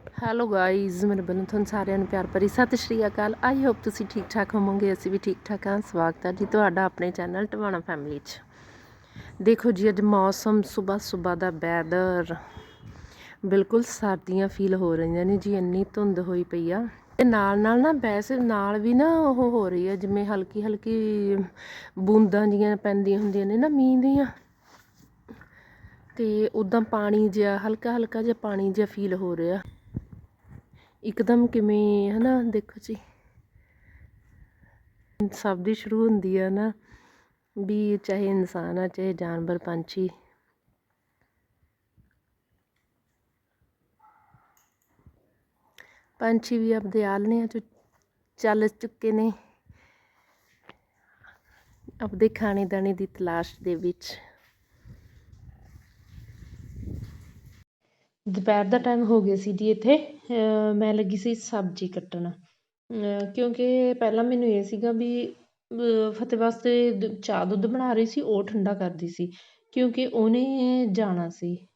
Hello guys ਮੇਰੇ ਵੱਲੋਂ ਤੁਹਾਨੂੰ ਸਾਰਿਆਂ ਨੂੰ ਪਿਆਰ ਭਰੀ ਸਤਿ ਸ਼੍ਰੀ ਅਕਾਲ ਆਈ ਹੋਪ ਤੁਸੀਂ ਠੀਕ ਠਾਕ ਹੋਵੋਗੇ ਅਸੀਂ ਵੀ ਠੀਕ ਠਾਕ ਹਾਂ ਸਵਾਗਤ ਹੈ ਜੀ ਤੁਹਾਡਾ ਆਪਣੇ ਚੈਨਲ ਟਵਾਣਾ ਫੈਮਿਲੀ 'ਚ ਦੇਖੋ ਜੀ ਅੱਜ ਮੌਸਮ ਸਵੇਰ ਸਵੇਰ ਦਾ ਵੈਦਰ ਬਿਲਕੁਲ ਸਰਦੀਆਂ ਫੀਲ ਹੋ ਰਹੀਆਂ ਨੇ ਜੀ ਇੰਨੀ ਧੁੰਦ ਹੋਈ ਪਈ ਆ ਤੇ ਨਾਲ ਨਾਲ ਨਾ ਵੈਸੇ ਨਾਲ ਵੀ ਨਾ ਉਹ ਹੋ ਰਹੀ ਆ ਜਿਵੇਂ ਹਲਕੀ ਹਲਕੀ ਬੂੰਦਾਂ ਜੀਆਂ ਪੈਂਦੀਆਂ ਹੁੰਦੀਆਂ ਨੇ ਨਾ ਮੀਂਹ ਦੀਆਂ ਤੇ ਉਦਾਂ ਪਾਣੀ ਜਿਹਾ ਹਲਕਾ ਹਲਕਾ ਜਿਹਾ ਪਾਣੀ ਜਿਹਾ ਫੀਲ ਹੋ ਰਿਹਾ ਇੱਕਦਮ ਕਿਵੇਂ ਹਨਾ, ਦੇਖੋ ਜੀ। ਸਭ ਦੀ ਸ਼ੁਰੂ ਹੁੰਦੀ ਆ ਨਾ ਵੀ ਚਾਹੇ ਇਨਸਾਨ ਆ, ਚਾਹੇ ਜਾਨਵਰ, ਪੰਛੀ। ਪੰਛੀ ਵੀ ਆਪਦੇ ਆਲਣਿਆਂ ਚ ਚੱਲ ਚੁੱਕੇ ਨੇ। ਆਪਦੇ ਖਾਣੇ ਦਾਣੇ ਦੀ ਤਲਾਸ਼ ਦੇ ਵਿੱਚ। ਦੁਪਹਿਰ ਦਾ ਟਾਈਮ ਹੋ ਗਿਆ ਸੀ ਜੀ ਇੱਥੇ। ਮੈਂ ਲੱਗੀ ਸੀ ਸਬਜ਼ੀ ਕੱਟਣ। ਕਿਉਂਕਿ ਪਹਿਲਾਂ ਮੈਨੂੰ ਇਹ ਸੀਗਾ ਵੀ ਫਤਿਹ ਵਾਸਤੇ ਦ- ਚਾਹ ਦੁੱਧ ਬਣਾ ਰਹੀ ਸੀ, ਉਹ ਠੰਡਾ ਕਰਦੀ ਸੀ। ਕਿਉਂਕਿ ਉਹਨੇ ਜਾਣਾ ਸੀ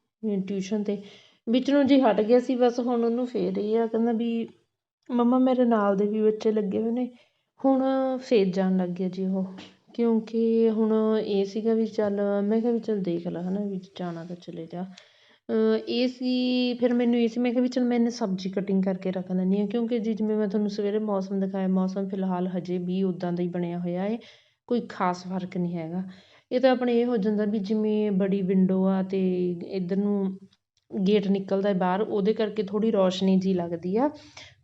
ਟਿਊਸ਼ਨ ਤੇ। ਵਿੱਚ ਨੂੰ ਜੀ ਹਟ ਗਿਆ ਸੀ, ਬਸ ਹੁਣ ਉਹਨੂੰ ਫਿਰ ਇਹ ਆ, ਕਹਿੰਦਾ ਵੀ ਮੰਮਾ ਮੇਰੇ ਨਾਲ ਦੇ ਵੀ ਬੱਚੇ ਲੱਗੇ ਹੋਏ ਨੇ। ਹੁਣ ਫਿਰ ਜਾਣ ਲੱਗ ਗਿਆ ਜੀ ਉਹ। ਕਿਉਂਕਿ ਹੁਣ ਇਹ ਸੀਗਾ ਵੀ ਚੱਲ, ਮੈਂ ਕਿਹਾ ਵੀ ਚੱਲ ਦੇਖ ਲਾ ਹੈ ਨਾ ਵੀ ਜਾਣਾ ਤਾਂ ਚਲੇ ਜਾ। ਇਹ ਸੀ, ਫਿਰ ਮੈਨੂੰ ਇਹ ਸੀ, ਮੈਂ ਕਿਹਾ ਵੀ ਚਲ ਮੈਂ ਇਹਨੇ ਸਬਜ਼ੀ ਕਟਿੰਗ ਕਰਕੇ ਰੱਖ ਦਿੰਦੀ ਹਾਂ, ਕਿਉਂਕਿ ਜੀ ਜਿਵੇਂ ਮੈਂ ਤੁਹਾਨੂੰ ਸਵੇਰੇ ਮੌਸਮ ਦਿਖਾਇਆ, ਮੌਸਮ ਫਿਲਹਾਲ ਹਜੇ ਵੀ ਉੱਦਾਂ ਦਾ ਹੀ ਬਣਿਆ ਹੋਇਆ ਹੈ, ਕੋਈ ਖਾਸ ਫ਼ਰਕ ਨਹੀਂ ਹੈਗਾ। ਇਹ ਤਾਂ ਆਪਣੇ ਇਹ ਹੋ ਜਾਂਦਾ ਵੀ ਜਿਵੇਂ ਬੜੀ ਵਿੰਡੋ ਆ ਅਤੇ ਇੱਧਰ ਨੂੰ ਗੇਟ ਨਿਕਲਦਾ ਹੈ ਬਾਹਰ, ਉਹਦੇ ਕਰਕੇ ਥੋੜ੍ਹੀ ਰੌਸ਼ਨੀ ਜਿਹੀ ਲੱਗਦੀ ਆ।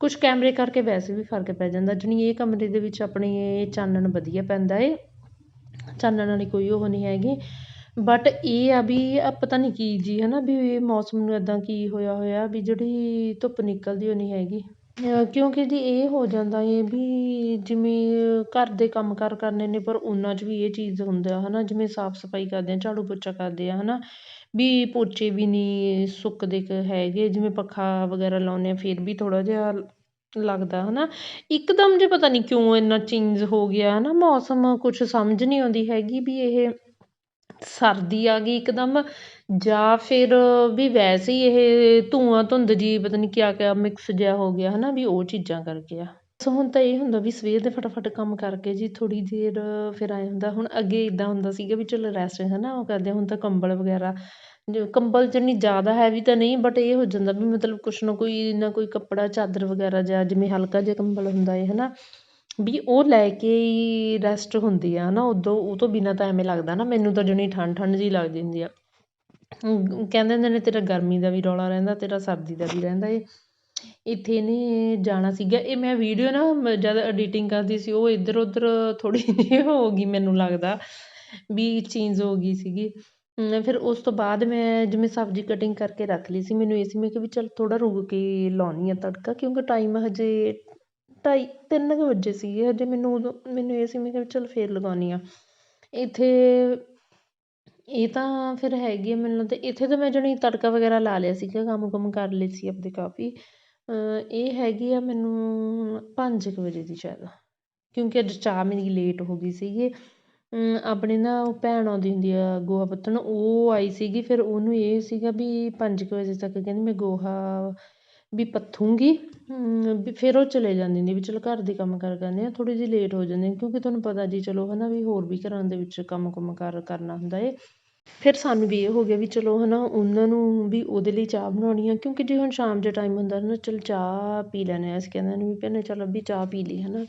ਕੁਛ ਕੈਮਰੇ ਕਰਕੇ ਵੈਸੇ ਵੀ ਫ਼ਰਕ ਪੈ ਜਾਂਦਾ, ਜਾਣੀ ਇਹ ਕਮਰੇ ਦੇ ਵਿੱਚ ਆਪਣੇ ਚਾਨਣ ਵਧੀਆ ਪੈਂਦਾ ਏ ਚਾਨਣ ਵਾਲੀ ਕੋਈ ਉਹ ਨਹੀਂ ਹੈਗੀ। ਬਟ ਇਹ ਆ ਵੀ ਆ ਪਤਾ ਨਹੀਂ ਕੀ ਜੀ ਹੈ ਨਾ ਵੀ ਇਹ ਮੌਸਮ ਨੂੰ ਇੱਦਾਂ ਕੀ ਹੋਇਆ ਹੋਇਆ ਵੀ ਜਿਹੜੀ ਧੁੱਪ ਨਿਕਲਦੀ ਉਹ ਨਹੀਂ ਹੈਗੀ। ਕਿਉਂਕਿ ਜੀ ਇਹ ਹੋ ਜਾਂਦਾ ਏ ਵੀ ਜਿਵੇਂ ਘਰ ਦੇ ਕੰਮ ਕਾਰ ਕਰਨੇ ਨੇ, ਪਰ ਉਹਨਾਂ 'ਚ ਵੀ ਇਹ ਚੀਜ਼ ਹੁੰਦਾ ਹੈ ਨਾ ਜਿਵੇਂ ਸਾਫ਼ ਸਫ਼ਾਈ ਕਰਦੇ ਹਾਂ ਝਾੜੂ ਪੋਚਾ ਕਰਦੇ ਆ ਹੈ ਨਾ ਵੀ ਪੋਚੇ ਵੀ ਨਹੀਂ ਸੁੱਕਦੇ ਕ ਹੈਗੇ, ਜਿਵੇਂ ਪੱਖਾ ਵਗੈਰਾ ਲਾਉਂਦੇ ਹਾਂ ਫਿਰ ਵੀ ਥੋੜ੍ਹਾ ਜਿਹਾ ਲੱਗਦਾ ਹੈ ਨਾ ਇੱਕਦਮ ਜੇ ਪਤਾ ਨਹੀਂ ਕਿਉਂ ਇੰਨਾ ਚੇਂਜ ਹੋ ਗਿਆ ਹੈ ਨਾ ਮੌਸਮ ਕੁਛ ਸਮਝ ਨਹੀਂ ਆਉਂਦੀ ਹੈਗੀ ਵੀ ਇਹ ਸਰਦੀ ਆ ਗਈ ਇੱਕਦਮ, ਜਾਂ ਫਿਰ ਵੀ ਵੈਸੇ ਹੀ ਇਹ ਧੂੰਆਂ ਧੁੰਦ ਜੀ ਪਤਾ ਨਹੀਂ ਕਿਆ ਕਿਆ ਮਿਕਸ ਜਿਹਾ ਹੋ ਗਿਆ ਹੈ ਨਾ ਵੀ ਉਹ ਚੀਜ਼ਾਂ ਕਰਕੇ ਆ। ਸੋ ਹੁਣ ਤਾਂ ਇਹ ਹੁੰਦਾ ਵੀ ਸਵੇਰ ਦੇ ਫਟਾਫਟ ਕੰਮ ਕਰਕੇ ਜੀ ਥੋੜ੍ਹੀ ਦੇਰ ਫਿਰ ਆਏ ਹੁੰਦਾ, ਹੁਣ ਅੱਗੇ ਇੱਦਾਂ ਹੁੰਦਾ ਸੀਗਾ ਵੀ ਚਲੋ ਰੈਸਟ ਹੈ ਨਾ ਉਹ ਕਰਦੇ ਹੁਣ ਤਾਂ ਕੰਬਲ ਵਗੈਰਾ, ਜੋ ਕੰਬਲ ਜਨੀ ਜ਼ਿਆਦਾ ਹੈਵੀ ਤਾਂ ਨਹੀਂ ਬਟ ਇਹ ਹੋ ਜਾਂਦਾ ਵੀ ਮਤਲਬ ਕੁਛ ਨਾ ਕੋਈ ਨਾ ਕੋਈ ਕੱਪੜਾ, ਚਾਦਰ ਵਗੈਰਾ ਜਾਂ ਜਿਵੇਂ ਹਲਕਾ ਜਿਹਾ ਕੰਬਲ ਹੁੰਦਾ ਹੈ ਹੈ ਨਾ ਵੀ ਉਹ ਲੈ ਕੇ ਹੀ ਰੈਸਟ ਹੁੰਦੀ ਆ ਨਾ ਉਦੋਂ, ਉਹ ਤੋਂ ਬਿਨਾਂ ਤਾਂ ਐਵੇਂ ਲੱਗਦਾ ਨਾ, ਮੈਨੂੰ ਤਾਂ ਜਣੀ ਠੰਡ ਠੰਡ ਜਿਹੀ ਲੱਗਦੀ ਹੁੰਦੀ ਆ। ਕਹਿੰਦੇ ਹੁੰਦੇ ਨੇ, ਤੇਰਾ ਗਰਮੀ ਦਾ ਵੀ ਰੌਲਾ ਰਹਿੰਦਾ, ਤੇਰਾ ਸਰਦੀ ਦਾ ਵੀ ਰਹਿੰਦਾ ਏ ਇੱਥੇ ਇਹਨੇ ਜਾਣਾ ਸੀਗਾ। ਇਹ ਮੈਂ ਵੀਡੀਓ ਨਾ ਜਦ ਐਡੀਟਿੰਗ ਕਰਦੀ ਸੀ, ਉਹ ਇੱਧਰ ਉੱਧਰ ਥੋੜ੍ਹੀ ਜਿਹੀ ਹੋ ਗਈ ਮੈਨੂੰ ਲੱਗਦਾ, ਵੀ ਚੇਂਜ ਹੋ ਗਈ ਸੀਗੀ। ਫਿਰ ਉਸ ਤੋਂ ਬਾਅਦ ਮੈਂ ਜਿਵੇਂ ਸਬਜ਼ੀ ਕਟਿੰਗ ਕਰਕੇ ਰੱਖ ਲਈ ਸੀ, ਮੈਨੂੰ ਇਹ ਸੀ, ਮੈਂ ਕਿਹਾ ਵੀ ਚੱਲ ਥੋੜ੍ਹਾ ਰੁਕ ਕੇ ਲਾਉਣੀ ਆ ਤੜਕਾ, ਕਿਉਂਕਿ ਟਾਈਮ ਹਜੇ ਢਾਈ, ਤਿੰਨ ਕੁ ਵੱਜੇ ਸੀਗੇ, ਹਜੇ ਮੈਨੂੰ ਉਦੋਂ, ਮੈਨੂੰ ਇਹ ਸੀ, ਮੈਂ ਕਿਹਾ ਵੀ ਚੱਲ ਫਿਰ ਲਗਾਉਂਦੀ ਹਾਂ। ਇੱਥੇ, ਇਹ ਤਾਂ ਫਿਰ ਹੈਗੀ ਆ ਮੈਨੂੰ ਤੇ, ਇੱਥੇ ਤਾਂ ਮੈਂ ਜਾਣੀ ਤੜਕਾ ਵਗੈਰਾ ਲਾ ਲਿਆ ਸੀਗਾ, ਕੰਮ ਕੁਮ ਕਰ ਲਏ ਸੀ ਆਪਣੇ ਕਾਫੀ। ਇਹ ਹੈਗੀ ਆ ਮੈਨੂੰ ਪੰਜ ਕੁ ਵਜੇ ਦੀ ਸ਼ਾਇਦ, ਕਿਉਂਕਿ ਅੱਜ ਚਾਹ ਮੇਰੀ ਲੇਟ ਹੋ ਗਈ ਸੀਗੀ। ਅਮ ਆਪਣੇ ਨਾ ਉਹ ਭੈਣ ਆਉਂਦੀ ਹੁੰਦੀ ਆ, ਗੋਹਾ ਪੱਤਣ, ਉਹ ਆਈ ਸੀਗੀ, ਫਿਰ ਉਹਨੂੰ ਇਹ ਸੀਗਾ ਵੀ ਪੰਜ ਕੁ ਵਜੇ ਤੱਕ, ਕਹਿੰਦੀ ਮੈਂ ਗੋਹਾ ਵੀ ਪੱਥੂੰਗੀ ਵੀ ਫਿਰ ਉਹ ਚਲੇ ਜਾਂਦੀ ਨੇ ਵੀ ਚਲੋ ਘਰ ਦੇ ਕੰਮ ਕਾਰ ਕਰਨੇ ਆ ਥੋੜ੍ਹੀ ਜਿਹੀ ਲੇਟ ਹੋ ਜਾਂਦੇ ਕਿਉਂਕਿ ਤੁਹਾਨੂੰ ਪਤਾ ਜੀ ਚਲੋ ਹੈ ਨਾ ਵੀ ਹੋਰ ਵੀ ਘਰਾਂ ਦੇ ਵਿੱਚ ਕੰਮ ਕੁਮ ਕਾਰ ਕਰਨਾ ਹੁੰਦਾ ਏ। ਫਿਰ ਸਾਨੂੰ ਵੀ ਇਹ ਹੋ ਗਿਆ ਵੀ ਚਲੋ ਹੈ ਨਾ ਉਹਨਾਂ ਨੂੰ ਵੀ ਉਹਦੇ ਲਈ ਚਾਹ ਬਣਾਉਣੀ ਆ ਕਿਉਂਕਿ ਜੇ ਹੁਣ ਸ਼ਾਮ ਦੇ ਟਾਈਮ ਹੁੰਦਾ ਨਾ ਚਲ ਚਾਹ ਪੀ ਲੈਂਦੇ ਹਾਂ ਅਸੀਂ ਕਹਿੰਦੇ ਨੇ ਵੀ ਭੈਣੇ ਚੱਲ ਵੀ ਚਾਹ ਪੀ ਲਈ ਹੈ ਨਾ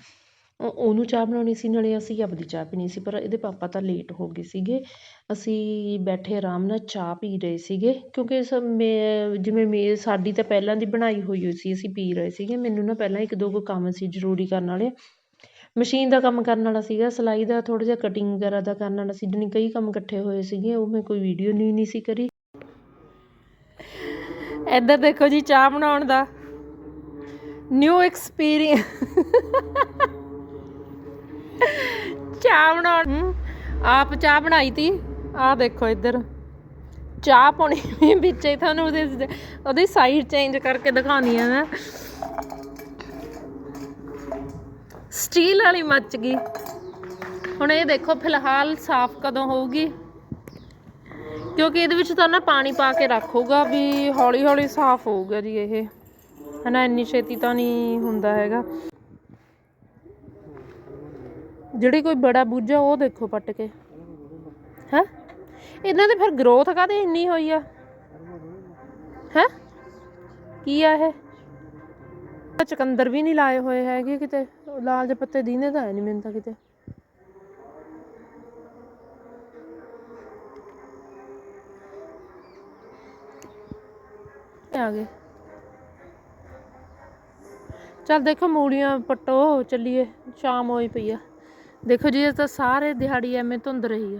ਉਹਨੂੰ ਚਾਹ ਬਣਾਉਣੀ ਸੀ, ਨਾਲੇ ਅਸੀਂ ਆਪਦੀ ਚਾਹ ਪੀਣੀ ਸੀ, ਪਰ ਇਹਦੇ ਪਾਪਾ ਤਾਂ ਲੇਟ ਹੋ ਗਏ ਸੀਗੇ। ਅਸੀਂ ਬੈਠੇ ਆਰਾਮ ਨਾਲ ਚਾਹ ਪੀ ਰਹੇ ਸੀਗੇ, ਕਿਉਂਕਿ ਸ, ਮੈਂ, ਜਿਵੇਂ ਮੇ, ਸਾਡੀ ਤਾਂ ਪਹਿਲਾਂ ਦੀ ਬਣਾਈ ਹੋਈ ਹੋਈ ਸੀ, ਅਸੀਂ ਪੀ ਰਹੇ ਸੀਗੇ। ਮੈਨੂੰ ਨਾ ਪਹਿਲਾਂ ਇੱਕ ਦੋ ਕੁ ਕੰਮ ਸੀ ਜ਼ਰੂਰੀ ਕਰਨ ਵਾਲੇ। ਮਸ਼ੀਨ ਦਾ ਕੰਮ ਕਰਨ ਵਾਲਾ ਸੀਗਾ, ਸਿਲਾਈ ਦਾ, ਥੋੜ੍ਹਾ ਜਿਹਾ ਕਟਿੰਗ ਵਗੈਰਾ ਦਾ ਕਰਨ ਵਾਲਾ ਸੀ, ਜਾਣੀ ਕਈ ਕੰਮ ਇਕੱਠੇ ਹੋਏ ਸੀਗੇ, ਉਹ ਮੈਂ ਕੋਈ ਵੀਡੀਓ ਨਹੀਂ ਨਹੀਂ ਸੀ ਕਰੀ। ਇੱਧਰ ਦੇਖੋ ਜੀ, ਚਾਹ ਬਣਾਉਣ ਦਾ। ਨਿਊ ਐਕਸਪੀਰੀਅੰਸ ਚਾਹ ਬਣਾਉਣ ਆਪ ਚਾਹ ਬਣਾਈ ਤੀ। ਆਹ ਦੇਖੋ ਇੱਧਰ। ਚਾਹ ਪਾਉਣੀ ਵਿੱਚ ਹੀ ਤੁਹਾਨੂੰ ਉਹਦੇ ਉਹਦੀ ਸਾਈਡ ਚੇਂਜ ਕਰਕੇ ਦਿਖਾਉਣੀ ਆ ਨਾ ਸਟੀਲ ਵਾਲੀ ਮੱਚ ਗਈ। ਹੁਣ ਇਹ ਦੇਖੋ ਫਿਲਹਾਲ ਸਾਫ਼ ਕਦੋਂ ਹੋਊਗੀ। ਕਿਉਂਕਿ ਇਹਦੇ ਵਿੱਚ ਤਾਂ ਨਾ ਪਾਣੀ ਪਾ ਕੇ ਰੱਖੂਗਾ ਵੀ ਹੌਲੀ ਹੌਲੀ ਸਾਫ਼ ਹੋਊਗਾ ਜੀ ਇਹ। ਹਨਾ, ਇੰਨੀ ਛੇਤੀ ਤਾਂ ਨਹੀਂ ਹੁੰਦਾ ਹੈਗਾ। ਜਿਹੜੀ ਕੋਈ ਬੜਾ ਬੂਝਾ ਉਹ ਦੇਖੋ ਪੱਟ ਕੇ। ਹੈ? ਇਹਨਾਂ ਦੇ ਫਿਰ ਗਰੋਥ ਕਾਹਦੇ ਇੰਨੀ ਹੋਈ ਆ? ਹੈ? ਕੀ ਆ ਇਹ? ਚਕੰਦਰ ਵੀ ਨਹੀਂ ਲਾਏ ਹੋਏ ਹੈਗੇ ਕਿਤੇ। ਲਾਲ ਦੇ ਪੱਤੇ ਦੀਨੇ ਤਾਂ ਹੈ ਨਹੀਂ ਮੈਨੂੰ ਤਾਂ ਕਿਤੇ। ਆ ਗਏ। ਚੱਲ ਦੇਖੋ ਮੂਲੀਆਂ ਪੱਟੋ, ਚੱਲੀਏ। ਸ਼ਾਮ ਹੋਈ ਪਈ ਆ। ਦੇਖੋ ਜੀ, ਇਹ ਤਾਂ ਸਾਰੇ ਦਿਹਾੜੀ ਐਵੇਂ ਧੁੰਦ ਰਹੀ ਆ।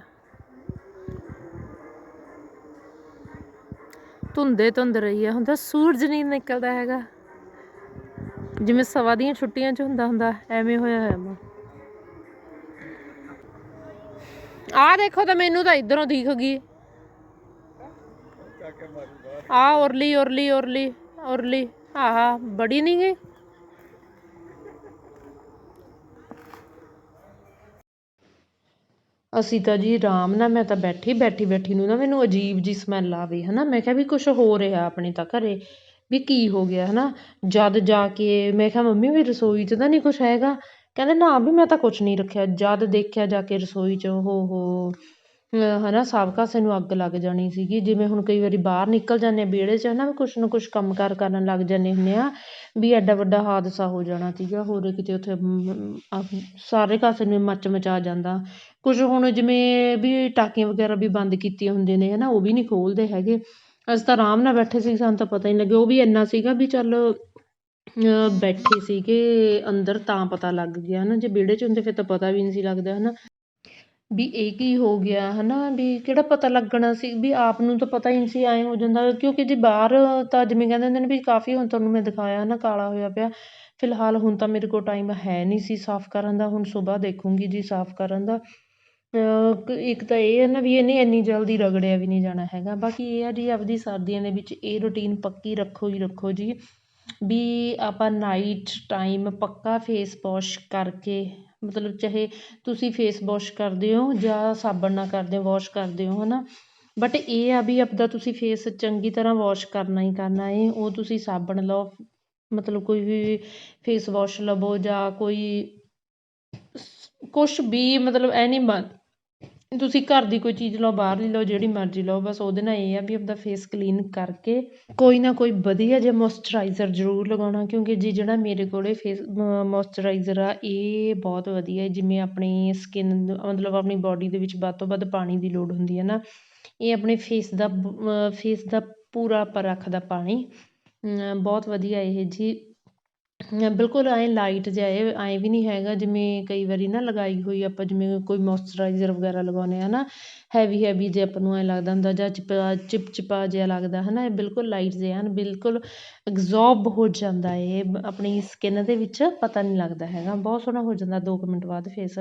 ਧੁੰਦੇ ਧੁੰਦ ਰਹੀ ਆ। ਹੁੰਦਾ ਸੂਰਜ ਨਹੀਂ ਨਿਕਲਦਾ ਹੈਗਾ। ਜਿਵੇਂ ਸਵਾ ਦੀਆਂ ਛੁੱਟੀਆਂ 'ਚ ਹੁੰਦਾ ਹੁੰਦਾ, ਐਵੇਂ ਹੋਇਆ ਹੋਇਆ ਮਾ ਆ ਦੇਖੋ ਤਾਂ ਮੈਨੂੰ ਤਾਂ ਇਧਰੋਂ ਦਿਖ ਗਈ। ਆ ਉਰਲੀ ਉਰਲੀ ਉਰਲੀ ਉਰਲੀ। ਆਹਾ, ਬੜੀ ਨਹੀਂ ਗਈ? ਅਸੀਂ ਤਾਂ ਜੀ ਆਰਾਮ ਨਾਲ ਮੈਂ ਤਾਂ ਬੈਠੀ ਬੈਠੀ ਬੈਠੀ ਨੂੰ ਨਾ ਮੈਨੂੰ ਅਜੀਬ ਜਿਹੀ ਸਮੈਲ ਆਵੇ, ਹਨਾ? ਮੈਂ ਕਿਹਾ ਵੀ ਕੁਛ ਹੋ ਰਿਹਾ ਆਪਣੇ ਤਾਂ ਘਰੇ, ਵੀ ਕੀ ਹੋ ਗਿਆ, ਹਨਾ? ਜਦ ਜਾ ਕੇ ਮੈਂ ਕਿਹਾ, ਮੰਮੀ, ਵੀ ਰਸੋਈ 'ਚ ਤਾਂ ਨਹੀਂ ਕੁਛ ਹੈਗਾ? ਕਹਿੰਦੇ, ਨਾ ਵੀ ਮੈਂ ਤਾਂ ਕੁਛ ਨਹੀਂ ਰੱਖਿਆ। ਜਦ ਦੇਖਿਆ ਜਾ ਕੇ ਰਸੋਈ 'ਚ ਹੋ ਹੋ ਹੈ ਨਾ ਸਭ ਕਾਸੇ ਨੂੰ ਅੱਗ ਲੱਗ ਜਾਣੀ ਸੀਗੀ। ਜਿਵੇਂ ਹੁਣ ਕਈ ਵਾਰੀ ਬਾਹਰ ਨਿਕਲ ਜਾਂਦੇ ਹਾਂ ਵਿਹੜੇ 'ਚ ਹੈ ਨਾ ਕੁਛ ਨਾ ਕੁਛ ਕੰਮ ਕਾਰ ਕਰਨ ਲੱਗ ਜਾਂਦੇ ਹੁੰਦੇ ਹਾਂ ਵੀ ਐਡਾ ਵੱਡਾ ਹਾਦਸਾ ਹੋ ਜਾਣਾ ਸੀਗਾ, ਹੋਰ ਕਿਤੇ ਉੱਥੇ ਸਾਰੇ ਕਾਸੇ ਨੂੰ ਮੱਚ ਮਚਾ ਜਾਂਦਾ। ਕੁਝ ਹੁਣ ਜਿਵੇਂ ਵੀ ਟਾਕੀਆਂ ਵਗੈਰਾ ਵੀ ਬੰਦ ਕੀਤੀਆਂ ਹੁੰਦੀਆਂ ਨੇ ਹੈ ਨਾ ਉਹ ਵੀ ਨਹੀਂ ਖੋਲ੍ਹਦੇ ਹੈਗੇ। ਅਸੀਂ ਤਾਂ ਆਰਾਮ ਨਾਲ ਬੈਠੇ ਸੀ, ਸਾਨੂੰ ਤਾਂ ਪਤਾ ਹੀ ਨਹੀਂ ਲੱਗਿਆ। ਉਹ ਵੀ ਇੰਨਾ ਸੀਗਾ ਵੀ ਚੱਲ ਬੈਠੇ ਸੀਗੇ ਅੰਦਰ ਤਾਂ ਪਤਾ ਲੱਗ ਗਿਆ ਹੈ ਨਾ ਜੇ ਵਿਹੜੇ 'ਚ ਹੁੰਦੇ ਫਿਰ ਤਾਂ ਪਤਾ ਵੀ ਨਹੀਂ ਸੀ ਲੱਗਦਾ ਹੈ ਨਾ ਵੀ ਇਹ ਕੀ ਹੋ ਗਿਆ ਹੈ ਨਾ ਵੀ ਕਿਹੜਾ ਪਤਾ ਲੱਗਣਾ ਸੀ? ਵੀ ਆਪ ਨੂੰ ਤਾਂ ਪਤਾ ਹੀ ਨਹੀਂ ਸੀ, ਐਂ ਹੋ ਜਾਂਦਾ। ਕਿਉਂਕਿ ਜੇ ਬਾਹਰ ਤਾਂ ਜਿਵੇਂ ਕਹਿੰਦੇ ਹੁੰਦੇ ਨੇ ਵੀ ਕਾਫੀ ਹੁਣ ਤੁਹਾਨੂੰ ਮੈਂ ਦਿਖਾਇਆ ਹੈ ਨਾ ਕਾਲਾ ਹੋਇਆ ਪਿਆ। ਫਿਲਹਾਲ ਹੁਣ ਤਾਂ ਮੇਰੇ ਕੋਲ ਟਾਈਮ ਹੈ ਨਹੀਂ ਸੀ ਸਾਫ਼ ਕਰਨ ਦਾ। ਹੁਣ ਸਵੇਰ ਦੇਖੂੰਗੀ ਜੀ ਸਾਫ਼ ਕਰਨ ਦਾ। ਇੱਕ ਤਾਂ ਇਹ ਹੈ ਨਾ ਵੀ ਇਹਨੇ ਇੰਨੀ ਜਲਦੀ ਰਗੜਿਆ ਵੀ ਨਹੀਂ ਜਾਣਾ ਹੈਗਾ। ਬਾਕੀ ਇਹ ਆ ਜੀ ਆਪਦੀ ਸਰਦੀਆਂ ਦੇ ਵਿੱਚ ਇਹ ਰੂਟੀਨ ਪੱਕੀ ਰੱਖੋ ਹੀ ਰੱਖੋ ਜੀ। ਵੀ ਆਪਾਂ ਨਾਈਟ ਟਾਈਮ ਪੱਕਾ ਫੇਸ ਵੋਸ਼ ਕਰਕੇ, ਮਤਲਬ ਚਾਹੇ ਤੁਸੀਂ ਫੇਸ ਵੋਸ਼ ਕਰਦੇ ਹੋ ਜਾਂ ਸਾਬਣ ਨਾਲ ਕਰਦੇ ਹੋ ਵੋਸ਼ ਕਰਦੇ ਹੋ ਹੈ ਨਾ ਬਟ ਇਹ ਆ ਵੀ ਆਪਦਾ ਤੁਸੀਂ ਫੇਸ ਚੰਗੀ ਤਰ੍ਹਾਂ ਵੋਸ਼ ਕਰਨਾ ਹੀ ਕਰਨਾ ਹੈ ਉਹ ਤੁਸੀਂ ਸਾਬਣ ਲਓ, ਮਤਲਬ ਕੋਈ ਵੀ ਫੇਸ ਵਾਸ਼ ਲਵੋ ਜਾਂ ਕੋਈ ਕੁਛ ਵੀ ਮਤਲਬ ਐ ਨਹੀਂ ਤੁਸੀਂ ਘਰ ਦੀ ਕੋਈ ਚੀਜ਼ ਲਓ ਬਾਹਰਲੀ ਲਓ, ਜਿਹੜੀ ਮਰਜ਼ੀ ਲਓ, ਬਸ ਉਹਦੇ ਨਾਲ ਇਹ ਆ ਵੀ ਆਪਦਾ ਫੇਸ ਕਲੀਨ ਕਰਕੇ ਕੋਈ ਨਾ ਕੋਈ ਵਧੀਆ ਜਿਹਾ ਮੋਇਸਚਰਾਈਜ਼ਰ ਜ਼ਰੂਰ ਲਗਾਉਣਾ, ਕਿਉਂਕਿ ਜੀ ਜਿਹੜਾ ਮੇਰੇ ਕੋਲ ਫੇਸ ਮੋਇਸਚਰਾਈਜ਼ਰ ਆ, ਇਹ ਬਹੁਤ ਵਧੀਆ ਜਿਵੇਂ ਆਪਣੀ ਸਕਿੰਨ ਮਤਲਬ ਆਪਣੀ ਬਾਡੀ ਦੇ ਵਿੱਚ ਵੱਧ ਤੋਂ ਵੱਧ ਪਾਣੀ ਦੀ ਲੋੜ ਹੁੰਦੀ ਹੈ ਨਾ, ਇਹ ਆਪਣੇ ਫੇਸ ਦਾ ਫੇਸ ਦਾ ਪੂਰਾ ਪਰ ਰੱਖਦਾ ਪਾਣੀ। ਬਹੁਤ ਵਧੀਆ ਇਹ ਜੀ। ਬਿਲਕੁਲ ਐਂ ਲਾਈਟ ਜਿਹਾ ਇਹ, ਐਂ ਵੀ ਨਹੀਂ ਹੈਗਾ ਜਿਵੇਂ ਕਈ ਵਾਰੀ ਨਾ ਲਗਾਈ ਹੋਈ ਆਪਾਂ ਜਿਵੇਂ ਕੋਈ ਮੋਇਸਚਰਾਈਜ਼ਰ ਵਗੈਰਾ ਲਗਾਉਂਦੇ ਹਾਂ ਨਾ ਹੈਵੀ ਹੈਵੀ ਜੇ ਆਪਾਂ ਨੂੰ ਐਂ ਲੱਗਦਾ ਹੁੰਦਾ ਜਾਂ ਚਿਪਾ, ਚਿਪਚਿਪਾ ਜਿਹਾ ਲੱਗਦਾ ਹੈ ਨਾ ਇਹ ਬਿਲਕੁਲ ਲਾਈਟ ਜਿਹਾ ਹਨ, ਬਿਲਕੁਲ ਐਗਜ਼ੋਬ ਹੋ ਜਾਂਦਾ ਇਹ, ਆਪਣੀ ਸਕਿੰਨ ਦੇ ਵਿੱਚ ਪਤਾ ਨਹੀਂ ਲੱਗਦਾ ਹੈਗਾ, ਬਹੁਤ ਸੋਹਣਾ ਹੋ ਜਾਂਦਾ, ਦੋ ਕੁ ਮਿੰਟ ਬਾਅਦ ਫੇਸ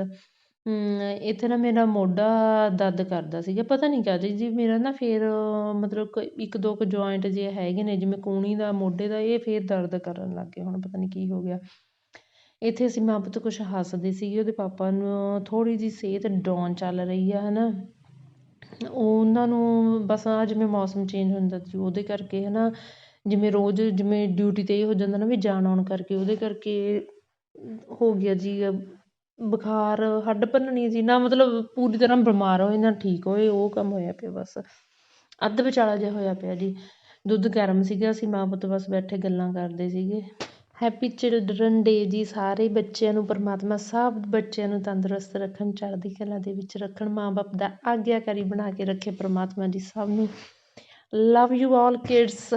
ਇੱਥੇ ਨਾ ਮੇਰਾ ਮੋਢਾ ਦਰਦ ਕਰਦਾ ਸੀਗਾ, ਪਤਾ ਨਹੀਂ ਕਾਹਦੇ ਜੀ ਮੇਰਾ ਨਾ ਫਿਰ ਮਤਲਬ ਕ ਇੱਕ ਦੋ ਕੁ ਜੁਆਇੰਟ ਜਿਹੇ ਹੈਗੇ ਨੇ, ਜਿਵੇਂ ਕੂਹਣੀ ਦਾ, ਮੋਢੇ ਦਾ, ਇਹ ਫਿਰ ਦਰਦ ਕਰਨ ਲੱਗ ਗਏ, ਹੁਣ ਪਤਾ ਨਹੀਂ ਕੀ ਹੋ ਗਿਆ। ਇੱਥੇ ਅਸੀਂ ਮਾਂ ਪੁੱਤ ਕੁਛ ਹੱਸਦੇ ਸੀਗੇ, ਉਹਦੇ ਪਾਪਾ ਨੂੰ ਥੋੜ੍ਹੀ ਜਿਹੀ ਸਿਹਤ ਡਾਊਨ ਚੱਲ ਰਹੀ ਆ ਹੈ ਨਾ ਉਹਨਾਂ ਨੂੰ ਬਸ ਆਹ ਜਿਵੇਂ ਮੌਸਮ ਚੇਂਜ ਹੁੰਦਾ ਸੀ, ਉਹਦੇ ਕਰਕੇ ਹੈ ਨਾ ਜਿਵੇਂ ਰੋਜ਼ ਜਿਵੇਂ ਡਿਊਟੀ 'ਤੇ ਇਹ ਹੋ ਜਾਂਦਾ ਨਾ ਵੀ ਜਾਣ ਆਉਣ ਕਰਕੇ, ਉਹਦੇ ਕਰਕੇ ਹੋ ਗਿਆ ਜੀ ਬੁਖਾਰ, ਹੱਡ ਭੰਨਣੀ ਸੀ। ਨਾ ਮਤਲਬ ਪੂਰੀ ਤਰ੍ਹਾਂ ਬਿਮਾਰ ਹੋਏ, ਨਾ ਠੀਕ ਹੋਏ, ਉਹ ਕੰਮ ਹੋਇਆ ਪਿਆ ਬਸ। ਅੱਧ ਵਿਚਾਲਾ ਜਿਹਾ ਹੋਇਆ ਪਿਆ ਜੀ। ਦੁੱਧ ਗਰਮ ਸੀਗਾ, ਅਸੀਂ ਮਾਂ ਪੁੱਤ ਬਸ ਬੈਠੇ ਗੱਲਾਂ ਕਰਦੇ ਸੀਗੇ। ਹੈਪੀ ਚਿਲਡਰਨ ਡੇ ਜੀ, ਸਾਰੇ ਬੱਚਿਆਂ ਨੂੰ ਪਰਮਾਤਮਾ ਸਭ ਬੱਚਿਆਂ ਨੂੰ ਤੰਦਰੁਸਤ ਰੱਖਣ, ਚੜ੍ਹਦੀ ਕਲਾ ਦੇ ਵਿੱਚ ਰੱਖਣ ਮਾਂ ਬਾਪ ਦਾ ਆਗਿਆਕਾਰੀ ਬਣਾ ਕੇ ਰੱਖੇ ਪਰਮਾਤਮਾ ਜੀ ਸਭ ਨੂੰ। Love you all kids